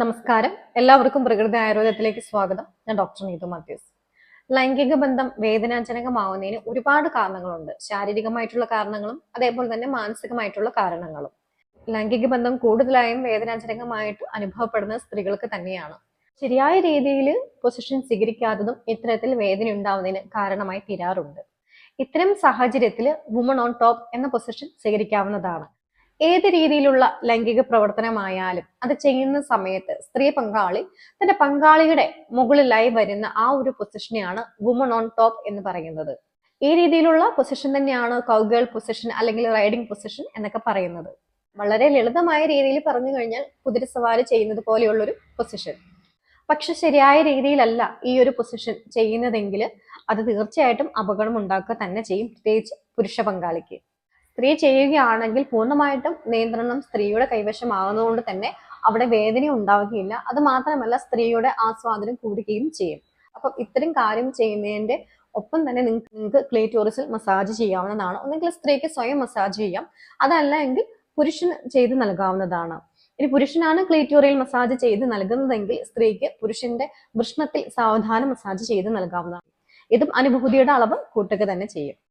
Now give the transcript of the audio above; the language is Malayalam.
നമസ്കാരം. എല്ലാവർക്കും പ്രകൃതി ആയുർവേദത്തിലേക്ക് സ്വാഗതം. ഞാൻ ഡോക്ടർ നീതു മാത്യൂസ്. ലൈംഗിക ബന്ധം വേദനാജനകമാവുന്നതിന് ഒരുപാട് കാരണങ്ങളുണ്ട്. ശാരീരികമായിട്ടുള്ള കാരണങ്ങളും അതേപോലെ തന്നെ മാനസികമായിട്ടുള്ള കാരണങ്ങളും. ലൈംഗിക ബന്ധം കൂടുതലായും വേദനാജനകമായിട്ട് അനുഭവപ്പെടുന്ന സ്ത്രീകൾക്ക് തന്നെയാണ്. ശരിയായ രീതിയിൽ പൊസിഷൻ സ്വീകരിക്കാത്തതും ഇത്തരത്തിൽ വേദന ഉണ്ടാവുന്നതിന് കാരണമായി തീരാറുണ്ട്. ഇത്തരം സാഹചര്യത്തിൽ വുമൺ ഓൺ ടോപ്പ് എന്ന പൊസിഷൻ സ്വീകരിക്കാവുന്നതാണ്. ഏത് രീതിയിലുള്ള ലൈംഗിക പ്രവർത്തനമായാലും അത് ചെയ്യുന്ന സമയത്ത് സ്ത്രീ പങ്കാളി തന്റെ പങ്കാളിയുടെ മുകളിലായി വരുന്ന ആ ഒരു പൊസിഷനെയാണ് വുമൺ ഓൺ ടോപ്പ് എന്ന് പറയുന്നത്. ഈ രീതിയിലുള്ള പൊസിഷൻ തന്നെയാണ് കൗഗേൾ പൊസിഷൻ അല്ലെങ്കിൽ റൈഡിംഗ് പൊസിഷൻ എന്നൊക്കെ പറയുന്നത്. വളരെ ലളിതമായ രീതിയിൽ പറഞ്ഞു കഴിഞ്ഞാൽ കുതിര കുതിരസവാരി ചെയ്യുന്നത് പോലെയുള്ളൊരു പൊസിഷൻ പക്ഷെ ശരിയായ രീതിയിലല്ല ഈ ഒരു പൊസിഷൻ ചെയ്യുന്നതെങ്കിൽ അത് തീർച്ചയായിട്ടും അപകടം ഉണ്ടാക്കുക തന്നെ ചെയ്യും പ്രത്യേകിച്ച് പുരുഷ പങ്കാളിക്ക്. സ്ത്രീ ചെയ്യുകയാണെങ്കിൽ പൂർണമായിട്ടും നിയന്ത്രണം സ്ത്രീയുടെ കൈവശമാകുന്നതുകൊണ്ട് തന്നെ അവിടെ വേദന ഉണ്ടാവുകയില്ല. അത് മാത്രമല്ല സ്ത്രീയുടെ ആസ്വാദനം കൂടുകയും ചെയ്യും. അപ്പം ഇത്തരം കാര്യം ചെയ്യുന്നതിന്റെ ഒപ്പം തന്നെ നിങ്ങൾക്ക് ക്ലേറ്റോറിസിൽ മസാജ് ചെയ്യാവുന്നതാണ്. ഒന്നെങ്കിൽ സ്ത്രീക്ക് സ്വയം മസാജ് ചെയ്യാം. അതല്ല എങ്കിൽ പുരുഷന് ചെയ്ത് നൽകാവുന്നതാണ്. ഇനി പുരുഷനാണ് ക്ലേറ്റോറിയൽ മസാജ് ചെയ്ത് നൽകുന്നതെങ്കിൽ സ്ത്രീക്ക് പുരുഷന്റെ വൃഷ്ണത്തിൽ സാവധാനം മസാജ് ചെയ്ത് നൽകാവുന്നതാണ്. ഇതും അനുഭൂതിയുടെ അളവ് കൂട്ടുക തന്നെ ചെയ്യും.